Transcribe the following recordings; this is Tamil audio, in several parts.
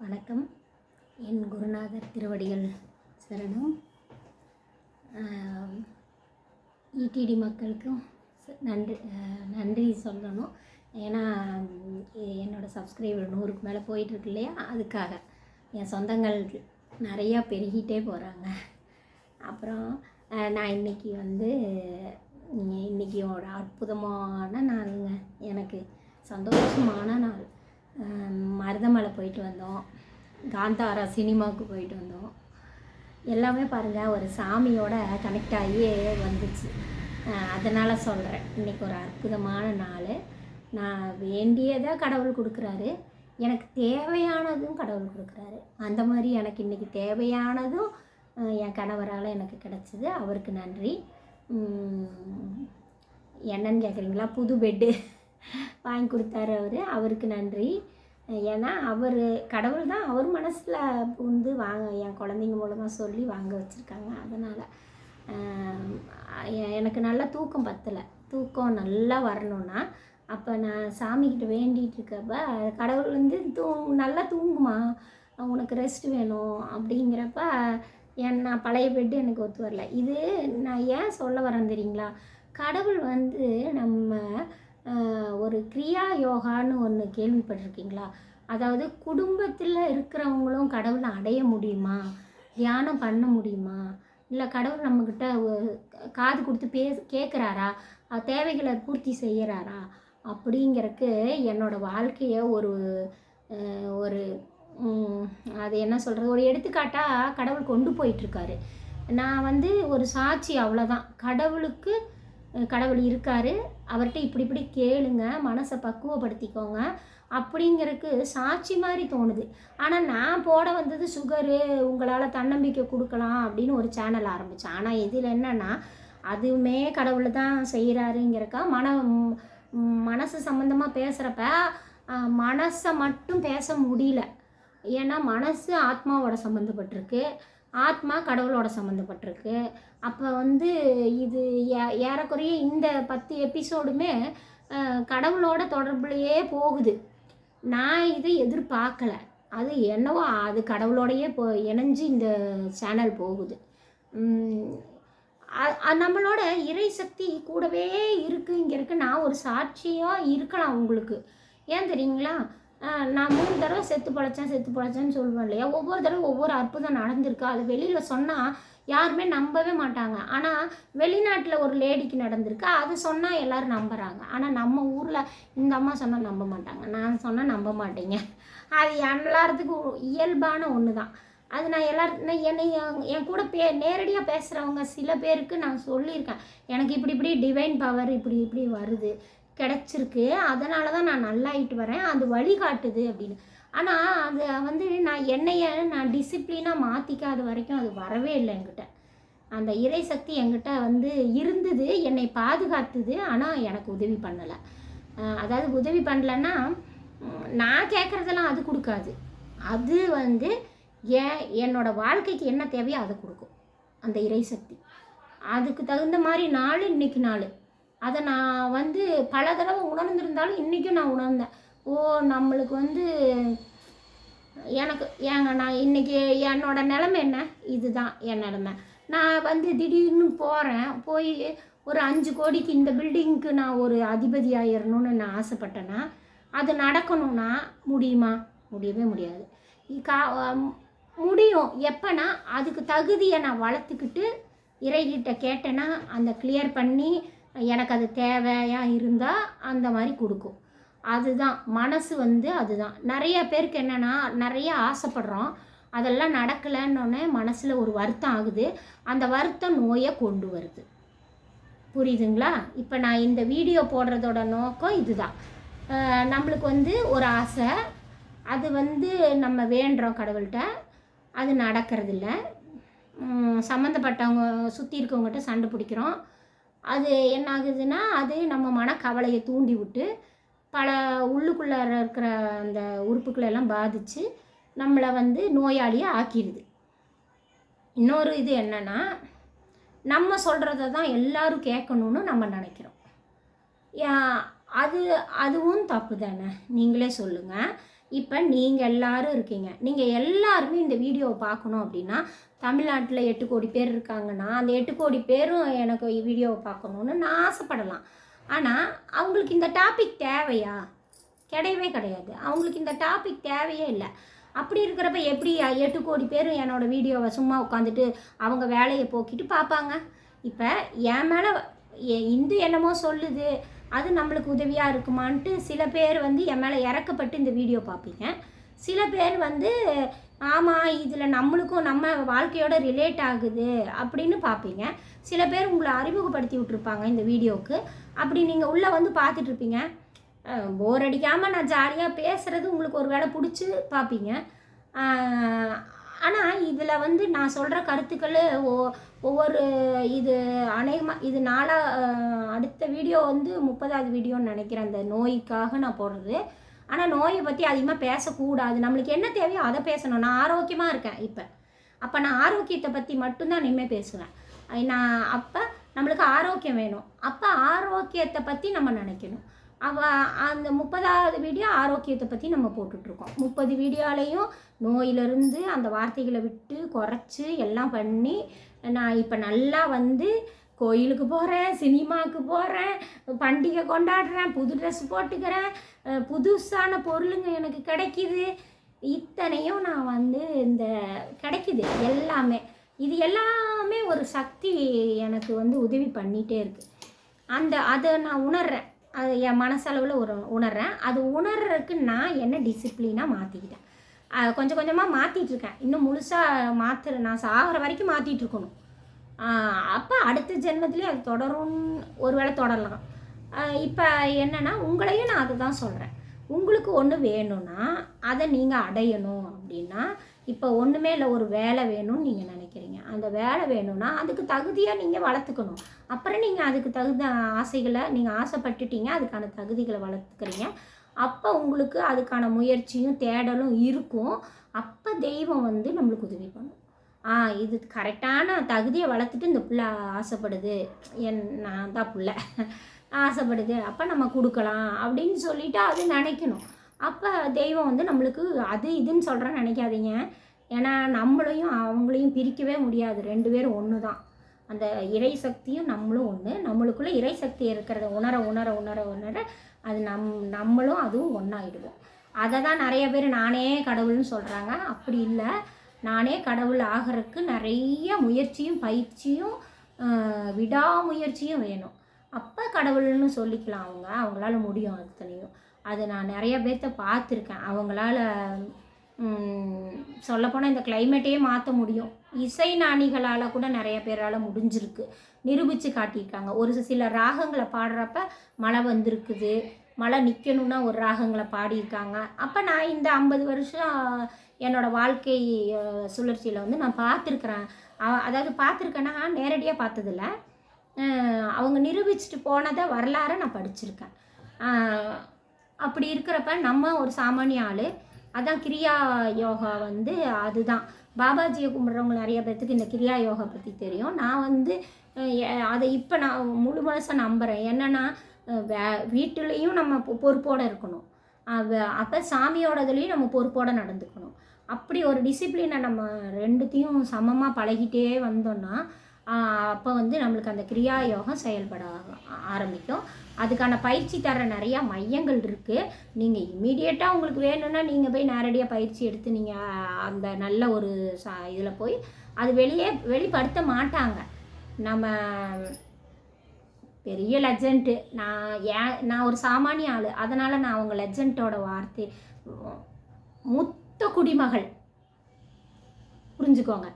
வணக்கம். என் குருநாதர் திருவடிகள் சரணம். இடிடி மக்களுக்கும் ச- நன்றி நன்றி சொல்லணும். ஏன்னா என்னோடய சப்ஸ்கிரைபர் நூறுக்கு மேலே போயிட்டுருக்கு இல்லையா? அதுக்காக. என் சொந்தங்கள் நிறையா பெருகிட்டே போகிறாங்க அப்புறம் நான் இன்னைக்கு வந்து இன்றைக்கி ஒரு அற்புதமான நாளுங்க. எனக்கு சந்தோஷமான நாள். மருதமலை போயிட்டு வந்தோம். காந்தாரா சினிமாவுக்கு போயிட்டு வந்தோம். எல்லாமே பாருங்கள் ஒரு சாமியோட கனெக்ட் ஆகி வந்துச்சு. அதனால் சொல்கிறேன் இன்றைக்கி ஒரு அற்புதமான நாள். நான் வேண்டியதை கடவுள் கொடுக்குறாரு. எனக்கு தேவையானதும் கடவுள் கொடுக்குறாரு. அந்த மாதிரி எனக்கு இன்றைக்கி தேவையானதும் என் கணவரால் எனக்கு கிடச்சிது. அவருக்கு நன்றி. என்னன்னு கேட்குறீங்களா புது பெட்டு வாங்கி கொடுத்தாரு அவர். அவருக்கு நன்றி. ஏன்னா அவர் கடவுள் தான் அவர் மனசில் வந்து வாங்க என் குழந்தைங்க மூலமாக சொல்லி வாங்க வச்சுருக்காங்க. அதனால் எனக்கு நல்லா தூக்கம் பத்தலை. தூக்கம் நல்லா வரணும்னா அப்போ நான் சாமிக்கிட்ட வேண்டிகிட்டு இருக்கப்ப கடவுள் வந்து தூ நல்லா தூங்குமா? உனக்கு ரெஸ்ட் வேணும். அப்படிங்கிறப்ப என் நான் பழைய பெட்டு எனக்கு ஒத்து வரல. இது நான் ஏன் சொல்ல வரேன் தெரியுங்களா? கடவுள் வந்து நம்ம ஒரு கிரியா யோகான்னு ஒன்று கேள்விப்பட்டிருக்கீங்களா? அதாவது குடும்பத்தில் இருக்கிறவங்களும் கடவுளை அடைய முடியுமா? தியானம் பண்ண முடியுமா? இல்லை கடவுள் நம்மக்கிட்ட காது கொடுத்து பே கேட்குறாரா தேவைகளை பூர்த்தி செய்கிறாரா அப்படிங்கிறக்கு என்னோட வாழ்க்கையை ஒரு ஒரு அது என்ன சொல்கிறது ஒரு எடுத்துக்காட்டாக கடவுள் கொண்டு போயிட்டுருக்காரு. நான் வந்து ஒரு சாட்சி அவ்வளோதான் கடவுளுக்கு கடவுள் இருக்கார். அவர்கிட்ட இப்படி இப்படி கேளுங்க மனசை பக்குவப்படுத்திக்கோங்க அப்படிங்கிறதுக்கு சாட்சி மாதிரி தோணுது. ஆனால் நான் போட வந்தது சுகரு உங்களால் தன்னம்பிக்கை கொடுக்கலாம் அப்படின்னு ஒரு சேனல் ஆரம்பித்தேன் ஆனால் இதில் என்னென்னா அதுவுமே கடவுள் தான் செய்கிறாருங்கிறக்கா மன மனசு சம்மந்தமாக பேசுகிறப்ப மனசை மட்டும் பேச முடியல. ஏன்னா மனசு ஆத்மாவோட சம்மந்தப்பட்டிருக்கு ஆத்மா கடவுளோட சம்மந்தப்பட்டிருக்கு அப்போ வந்து இது ஏ- ஏறக்குறைய இந்த பத்து எபிசோடுமே கடவுளோட தொடர்புலையே போகுது. நான் இதை எதிர்பார்க்கல. அது என்னவோ அது கடவுளோடையே போ இணைஞ்சு இந்த சேனல் போகுது. நம்மளோட இறை சக்தி கூடவே இருக்குங்கிறதுக்கு நான் ஒரு சாட்சியாக இருக்கலாம் உங்களுக்கு. ஏன் தெரியுங்களா? நான் மூணு தடவை செத்து பழைச்சேன் செத்து பழைச்சேன்னு சொல்லுவேன் இல்லையா? ஒவ்வொரு தடவை ஒவ்வொரு அற்புதம் நடந்திருக்கு. அது வெளியில் சொன்னால் யாருமே நம்பவே மாட்டாங்க. ஆனால் வெளிநாட்டில் ஒரு லேடிக்கு நடந்திருக்கு. அது சொன்னால் எல்லோரும் நம்புகிறாங்க ஆனால் நம்ம ஊரில் இந்த அம்மா சொன்னால் நம்ப மாட்டாங்க. நான் சொன்னால் நம்ப மாட்டேங்க. அது எல்லாத்துக்கும் இயல்பான ஒன்று தான் அது நான் எல்லாரும் என்னை என் கூட பே நேரடியாக பேசுகிறவங்க சில பேருக்கு நான் சொல்லியிருக்கேன். எனக்கு இப்படி இப்படி டிவைன் பவர் இப்படி இப்படி வருது. கிடச்சிருக்கு. அதனால தான் நான் நல்லாயிட்டு வரேன். அது வழிகாட்டுது அப்படின்னு. ஆனால் அது வந்து நான் என்னைய நான் டிசிப்ளினாக மாற்றிக்காத வரைக்கும் அது வரவே இல்லை என்கிட்ட. அந்த இறை சக்தி என்கிட்ட வந்து இருந்தது என்னை பாதுகாத்துது ஆனால் எனக்கு உதவி பண்ணலை. அதாவது உதவி பண்ணலன்னா நான் கேட்குறதெல்லாம் அது கொடுக்காது. அது வந்து ஏன் என்னோடய வாழ்க்கைக்கு என்ன தேவையோ அதை கொடுக்கும். அந்த இறை சக்தி. அதுக்கு தகுந்த மாதிரி நாள் இன்னைக்கு நாள். அதை நான் வந்து பல தடவை உணர்ந்திருந்தாலும் இன்றைக்கும் நான் உணர்ந்தேன். ஓ நம்மளுக்கு வந்து எனக்கு ஏங்க நான் இன்னைக்கு என்னோடய நிலமை என்ன? இதுதான் என் நிலமை. நான் வந்து திடீர்னு போகிறேன் போய் ஒரு அஞ்சு கோடிக்கு இந்த பில்டிங்க்கு நான் ஒரு அதிபதி ஆயிடணும்னு நான் ஆசைப்பட்டேன்னா அது நடக்கணும்னா முடியுமா? முடியவே முடியாது. கா முடியும். எப்போனா அதுக்கு தகுதியை நான் வளர்த்துக்கிட்டு இறைகிட்ட கேட்டேன்னா அந்த கிளியர் பண்ணி எனக்கு அது தேவையாக இருந்தால் அந்த மாதிரி கொடுக்கும். அதுதான். மனசு வந்து அதுதான். நிறைய பேருக்கு என்னென்னா நிறைய ஆசைப்படுறோம். அதெல்லாம் நடக்கலைன்னொன்னே மனசில் ஒரு வருத்தம் ஆகுது. அந்த வருத்தம் நோயை கொண்டு வருது. புரியுதுங்களா? இப்போ நான் இந்த வீடியோ போடுறதோட நோக்கம் இதுதான். நம்மளுக்கு வந்து ஒரு ஆசை. அது வந்து நம்ம வேண்டுறோம் கடவுள்கிட்ட. அது நடக்கிறதில்ல. சம்மந்தப்பட்டவங்க சுற்றி இருக்கவங்ககிட்ட சண்டை பிடிக்கிறோம். அது என்ன ஆகுதுன்னா அது நம்ம மனக்கவலையை தூண்டி விட்டு பல உள்ளுக்குள்ளார இருக்கிற அந்த உறுப்புக்களை எல்லாம் பாதித்து நம்மளை வந்து நோயாளியாக ஆக்கிடுது இன்னொரு இது என்னென்னா நம்ம சொல்கிறத தான் எல்லோரும் கேட்கணும்னு நம்ம நினைக்கிறோம். அது அதுவும் தப்பு தானே? நீங்களே சொல்லுங்கள் இப்போ நீங்கள் எல்லாரும் இருக்கீங்க. நீங்கள் எல்லாருமே இந்த வீடியோவை பார்க்கணும் அப்படின்னா தமிழ்நாட்டில் எட்டு கோடி பேர் இருக்காங்கன்னா அந்த எட்டு கோடி பேரும் எனக்கு வீடியோவை பார்க்கணுன்னு நான் ஆசைப்படலாம். ஆனால் அவங்களுக்கு இந்த டாபிக் தேவையா? கிடையவே கிடையாது. அவங்களுக்கு இந்த டாபிக் தேவையே இல்லை. அப்படி இருக்கிறப்ப எப்படி எட்டு கோடி பேரும் என்னோடய வீடியோவை சும்மா உட்காந்துட்டு அவங்க வேலையை போக்கிட்டு பார்ப்பாங்க? இப்போ என் மேலே இந்து என்னமோ சொல்லுது. அது நம்மளுக்கு உதவியாக இருக்குமான்ட்டு சில பேர் வந்து என் மேலே இறக்கப்பட்டு இந்த வீடியோ பார்ப்பீங்க சில பேர் வந்து ஆமாம் இதில் நம்மளுக்கும் நம்ம வாழ்க்கையோட ரிலேட் ஆகுது அப்படின்னு பார்ப்பீங்க சில பேர் உங்களை அறிமுகப்படுத்தி விட்ருப்பாங்க இந்த வீடியோவுக்கு. அப்படி நீங்கள் உள்ளே வந்து பார்த்துட்ருப்பீங்க போர் அடிக்காமல் நான் ஜாலியாக பேசுகிறது உங்களுக்கு ஒரு வேளை பிடிச்சி பார்ப்பீங்க ஆனால் இதில் வந்து நான் சொல்கிற கருத்துக்கள் ஓ ஒவ்வொரு இது அநேகமாக இது நாளாக அடுத்த வீடியோ வந்து முப்பதாவது வீடியோன்னு நினைக்கிறேன். அந்த நோய்க்காக நான் போடுறது. ஆனால் நோயை பற்றி அதிகமாக பேசக்கூடாது. நம்மளுக்கு என்ன தேவையோ அதை பேசணும். நான் ஆரோக்கியமாக இருக்கேன் இப்போ. அப்போ நான் ஆரோக்கியத்தை பற்றி மட்டும்தான் இனிமேல் பேசுவேன். நான் அப்போ நம்மளுக்கு ஆரோக்கியம் வேணும். அப்போ ஆரோக்கியத்தை பற்றி நம்ம நினைக்கணும். அவ அந்த முப்பதாவது வீடியோ ஆரோக்கியத்தை பற்றி நம்ம போட்டுட்ருக்கோம். முப்பது வீடியோலையும் நோயிலிருந்து அந்த வார்த்தைகளை விட்டு குறைச்சி எல்லாம் பண்ணி நான் இப்போ நல்லா வந்து கோயிலுக்கு போகிறேன் சினிமாவுக்கு போகிறேன் பண்டிகை கொண்டாடுறேன் புது ட்ரெஸ் போட்டுக்கிறேன் புதுசான பொருளுங்க எனக்கு கிடைக்கிது. இத்தனையும் நான் வந்து இந்த கிடைக்கிது எல்லாமே. இது எல்லாமே ஒரு சக்தி எனக்கு வந்து உதவி பண்ணிகிட்டே இருக்குது அந்த அதை நான் உணர்கிறேன் அது என் மனசளவில் ஒரு உணர்கிறேன் அது உணர்றதுக்கு நான் என்ன டிசிப்ளினாக மாற்றிக்கிட்டேன் கொஞ்சம் கொஞ்சமாக மாற்றிட்டுருக்கேன் இன்னும் முழுசாக மாற்று நான் சாகிற வரைக்கும் மாற்றிட்டு இருக்கணும். அப்போ அடுத்த ஜென்மத்துலேயும் அது தொடரும் ஒரு வேளை தொடரலாம். இப்போ என்னென்னா உங்களையும் நான் அதை தான் சொல்கிறேன் உங்களுக்கு ஒன்று வேணும்னா அதை நீங்கள் அடையணும் அப்படின்னா இப்போ ஒன்றுமே இல்லை ஒரு வேலை வேணும்னு நீங்கள் நினைக்கிறீங்க. அந்த வேலை வேணும்னா அதுக்கு தகுதியாக நீங்கள் வளர்த்துக்கணும். அப்புறம் நீங்கள் அதுக்கு தகுந்த ஆசைகளை நீங்கள் ஆசைப்பட்டுட்டீங்க அதுக்கான தகுதிகளை வளர்த்துக்கிறீங்க. அப்போ உங்களுக்கு அதுக்கான முயற்சியும் தேடலும் இருக்கும். அப்போ தெய்வம் வந்து நம்மளுக்கு உதவி பண்ணும். ஆ இது கரெக்டான தகுதியை வளர்த்துட்டு இந்த பிள்ளை ஆசைப்படுது. என் நான் தான் பிள்ளை. ஆசைப்படுது. அப்போ நம்ம கொடுக்கலாம் அப்படின்னு சொல்லிவிட்டு அது நினைக்கணும். அப்போ தெய்வம் வந்து நம்மளுக்கு அது இதுன்னு சொல்கிறேன்னு நினைக்காதீங்க. ஏன்னா நம்மளையும் அவங்களையும் பிரிக்கவே முடியாது. ரெண்டு பேரும் ஒன்று தான் அந்த இறை சக்தியும் நம்மளும் ஒன்று நம்மளுக்குள்ளே இறை சக்தி இருக்கிறத உணர உணர உணர உணர அது நம் நம்மளும் அதுவும் ஒன்றாயிடுவோம் அதை தான் நிறைய பேர் நானே கடவுள்னு சொல்கிறாங்க அப்படி இல்லை. நானே கடவுள் ஆகிறதுக்கு நிறைய முயற்சியும் பயிற்சியும் விடாமுயற்சியும் வேணும். அப்போ கடவுள்னு சொல்லிக்கலாம் அவங்க. அவங்களால முடியும் அத்தனையும் அது நான் நிறைய பேர்த்த பார்த்துருக்கேன். அவங்களால சொல்லப்போனால் இந்த கிளைமேட்டையே மாற்ற முடியும். இசை நாணிகளால் கூட நிறைய பேரால் முடிஞ்சிருக்கு. நிரூபித்து காட்டியிருக்காங்க. ஒரு சில ராகங்களை பாடுறப்ப மழை வந்திருக்குது. மழை நிற்கணும்னா ஒரு ராகங்களை பாடியிருக்காங்க. அப்போ நான் இந்த ஐம்பது வருஷம் என்னோடய வாழ்க்கை சுழற்சியில் வந்து நான் பார்த்துருக்குறேன். அதாவது பார்த்துருக்கேன்னா நேரடியாக பார்த்ததில்ல. அவங்க நிரூபிச்சுட்டு போனதை வரலாறு நான் படிச்சிருக்கேன். அப்படி இருக்கிறப்ப நம்ம ஒரு சாமானிய ஆள். அதான் கிரியா யோகா வந்து அதுதான். பாபாஜியை கும்பிட்றவங்க நிறைய பேர்த்துக்கு இந்த கிரியா யோகா பற்றி தெரியும். நான் வந்து அதை இப்போ நான் முழு மனசாக நம்புகிறேன் என்னென்னா வே வீட்டுலேயும் நம்ம பொறுப்போடு இருக்கணும். அப்போ சாமியோட இதுலேயும் நம்ம பொறுப்போடு நடந்துக்கணும். அப்படி ஒரு டிசிப்ளினை நம்ம ரெண்டுத்தையும் சமமாக பழகிட்டே வந்தோம்னா அப்போ வந்து நம்மளுக்கு அந்த கிரியா யோகம் செயல்பட ஆரம்பிக்கும். அதுக்கான பயிற்சி தர நிறையா மையங்கள் இருக்குது நீங்கள் இமீடியட்டாக உங்களுக்கு வேணும்னா நீங்கள் போய் நேரடியாக பயிற்சி எடுத்து நீங்கள் அந்த நல்ல ஒரு ச இதில் போய் அது வெளியே வெளிப்படுத்த மாட்டாங்க. நம்ம பெரிய லெஜண்ட்டு நான் ஏன் நான் ஒரு சாமானிய ஆள். அதனால் நான் அவங்க லெஜண்ட்டோட வார்த்தை முத்த குடிமகள். புரிஞ்சுக்கோங்க.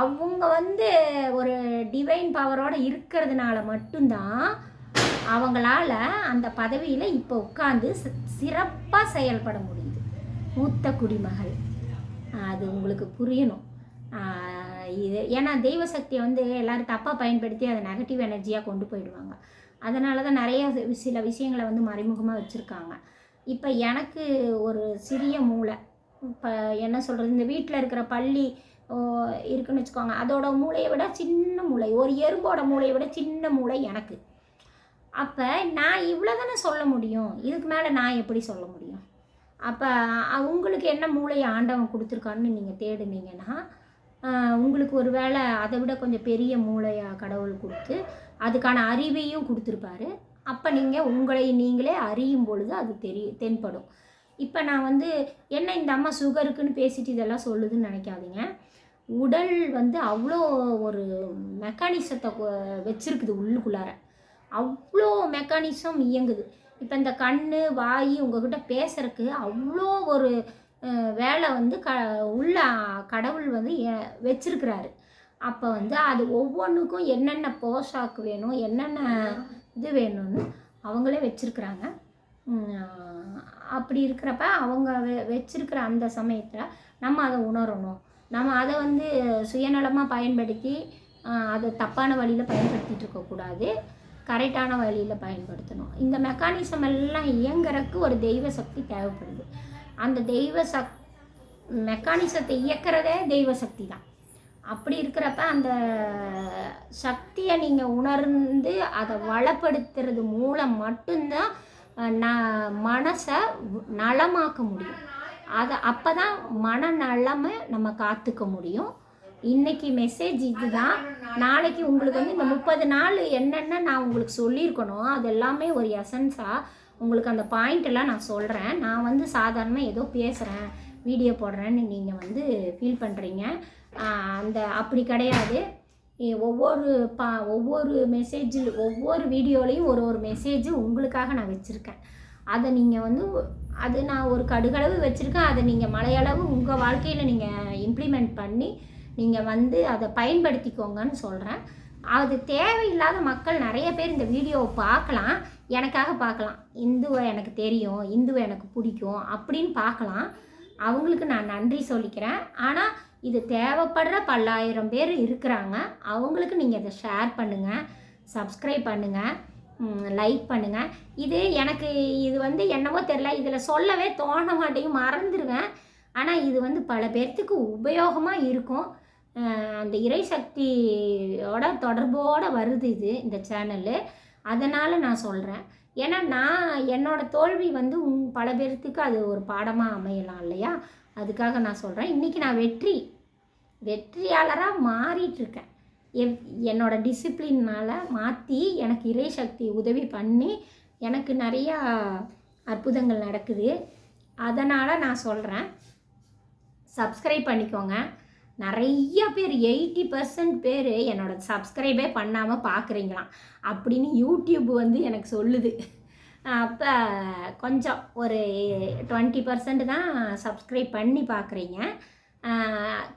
அவங்க வந்து ஒரு டிவைன் பவரோடு இருக்கிறதுனால மட்டும்தான் அவங்களால அந்த பதவியில் இப்போ உட்காந்து சிறப்பாக செயல்பட முடியுது. மூத்த குடிமகள். அது உங்களுக்கு புரியணும். இது ஏன்னா தெய்வ சக்தியை வந்து எல்லோரும் தப்பாக பயன்படுத்தி அதை நெகட்டிவ் எனர்ஜியாக கொண்டு போயிடுவாங்க. அதனால தான் நிறைய சில விஷயங்களை வந்து மறைமுகமாக வச்சுருக்காங்க. இப்போ எனக்கு ஒரு சிறிய மூளை இப்போ என்ன சொல்கிறது இந்த வீட்டில் இருக்கிற பள்ளி இருக்குன்னு வச்சுக்கோங்க அதோட மூளையை விட சின்ன மூளை ஒரு எறும்போட மூளையை விட சின்ன மூளை எனக்கு. அப்போ நான் இவ்வளோ தானே சொல்ல முடியும்? இதுக்கு மேலே நான் எப்படி சொல்ல முடியும்? அப்போ உங்களுக்கு என்ன மூளையை ஆண்டவன் கொடுத்துருக்கான்னு நீங்கள் தேடுனீங்கன்னா உங்களுக்கு ஒரு வேளை அதை விட கொஞ்சம் பெரிய மூளையாக கடவுள் கொடுத்து அதுக்கான அறிவையும் கொடுத்துருப்பாரு. அப்போ நீங்கள் உங்களை நீங்களே அறியும் பொழுது அது தெரிய தென்படும். இப்போ நான் வந்து என்ன இந்த அம்மா சுகருக்குன்னு பேசிட்டு இதெல்லாம் சொல்லுதுன்னு நினைக்காதீங்க. உடல் வந்து அவ்வளோ ஒரு மெக்கானிசத்தை வச்சுருக்குது உள்ளுக்குள்ளார. அவ்வளோ மெக்கானிசம் இயங்குது. இப்போ இந்த கண் வாய் உங்ககிட்ட பேசுறதுக்கு அவ்வளோ ஒரு வேலை வந்து க உள்ள கடவுள் வந்து வச்சிருக்கிறாரு. அப்போ வந்து அது ஒவ்வொன்றுக்கும் என்னென்ன போஷாக்கு வேணும் என்னென்ன இது வேணும்னு அவங்களே வச்சுருக்குறாங்க. அப்படி இருக்கிறப்ப அவங்க வெ வச்சிருக்கிற அந்த சமயத்தில் நம்ம அதை உணரணும். நம்ம அதை வந்து சுயநலமாக பயன்படுத்தி அதை தப்பான வழியில் பயன்படுத்திகிட்டு இருக்கக்கூடாது. கரெக்டான வழியில் பயன்படுத்தணும். இந்த மெக்கானிசம் எல்லாம் இயங்குறதுக்கு ஒரு தெய்வ சக்தி தேவைப்படுது. அந்த தெய்வ சக் மெக்கானிசத்தை இயக்கிறதே தெய்வ சக்தி தான். அப்படி இருக்கிறப்ப அந்த சக்தியை நீங்கள் உணர்ந்து அதை வளப்படுத்துறது மூலம் மட்டும்தான் நான் ந மனசை நலமாக்க முடியும். அதை அப்போ தான் மனநலமை நம்ம காத்துக்க முடியும். இன்னைக்கு மெசேஜ் இதுதான். நாளைக்கு உங்களுக்கு வந்து இந்த முப்பது நாள் என்னென்ன நான் உங்களுக்கு சொல்லியிருக்கணும் அது எல்லாமே ஒரு எசன்ஸாக உங்களுக்கு அந்த பாயிண்ட்டெல்லாம் நான் சொல்கிறேன் நான் வந்து சாதாரணமாக ஏதோ பேசுகிறேன் வீடியோ போடுறேன்னு நீங்கள் வந்து ஃபீல் பண்ணுறீங்க அந்த அப்படி கிடையாது. ஒவ்வொரு பா ஒவ்வொரு மெசேஜில் ஒவ்வொரு வீடியோலையும் ஒரு ஒரு மெசேஜ் உங்களுக்காக நான் வச்சுருக்கேன். அதை நீங்கள் வந்து அது நான் ஒரு கடுகளவு வச்சுருக்கேன். அதை நீங்கள் மலையளவு உங்கள் வாழ்க்கையில் நீங்கள் இம்ப்ளிமெண்ட் பண்ணி நீங்கள் வந்து அதை பயன்படுத்திக்கோங்கன்னு சொல்கிறேன் அது தேவையில்லாத மக்கள் நிறைய பேர் இந்த வீடியோவை பார்க்கலாம். எனக்காக பார்க்கலாம். இந்துவை எனக்கு தெரியும் இந்துவை எனக்கு பிடிக்கும் அப்படின்னு பார்க்கலாம். அவங்களுக்கு நான் நன்றி சொல்லிக்கிறேன். ஆனால் இது தேவைப்படுற பல்லாயிரம் பேர் இருக்கிறாங்க. அவங்களுக்கு நீங்கள் இதை ஷேர் பண்ணுங்கள் சப்ஸ்கிரைப் பண்ணுங்கள் லைக் பண்ணுங்கள் இது எனக்கு இது வந்து என்னவோ தெரில இதில் சொல்லவே தோண மாட்டேங்குது. மறந்துடுவேன் ஆனால் இது வந்து பல பேர்த்துக்கு உபயோகமாக இருக்கும். அந்த இறை சக்தியோட தொடர்போடு வருது இது இந்த சேனலு. அதனால் நான் சொல்கிறேன் ஏன்னா நான் என்னோடய தோல்வி வந்து உங் பல பேர்த்துக்கு அது ஒரு பாடமாக அமையலாம் இல்லையா? அதுக்காக நான் சொல்கிறேன் இன்றைக்கி நான் வெற்றி வெற்றியாளராக மாறிட்டுருக்கேன். எவ் என்னோடய டிசிப்ளின்னால் மாற்றி எனக்கு இறை சக்தி உதவி பண்ணி எனக்கு நிறையா அற்புதங்கள் நடக்குது. அதனால் நான் சொல்கிறேன் சப்ஸ்கிரைப் பண்ணிக்கோங்க. நிறைய பேர் எயிட்டி பர்சன்ட் பேர் என்னோட சப்ஸ்கிரைபே பண்ணாமல் பார்க்குறீங்களாம் அப்படின்னு யூடியூப் வந்து எனக்கு சொல்லுது. அப்போ கொஞ்சம் ஒரு டுவெண்ட்டி பர்சன்ட் தான் சப்ஸ்கிரைப் பண்ணி பார்க்குறீங்க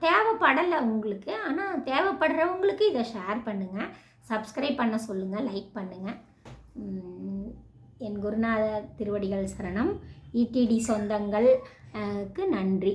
தேவைப்படலை உங்களுக்கு. ஆனால் தேவைப்படுறவங்களுக்கு இதை ஷேர் பண்ணுங்கள் சப்ஸ்கிரைப் பண்ண சொல்லுங்கள் லைக் பண்ணுங்கள் என் குருநாத திருவடிகள் சரணம். இடிடி சொந்தங்கள் நன்றி.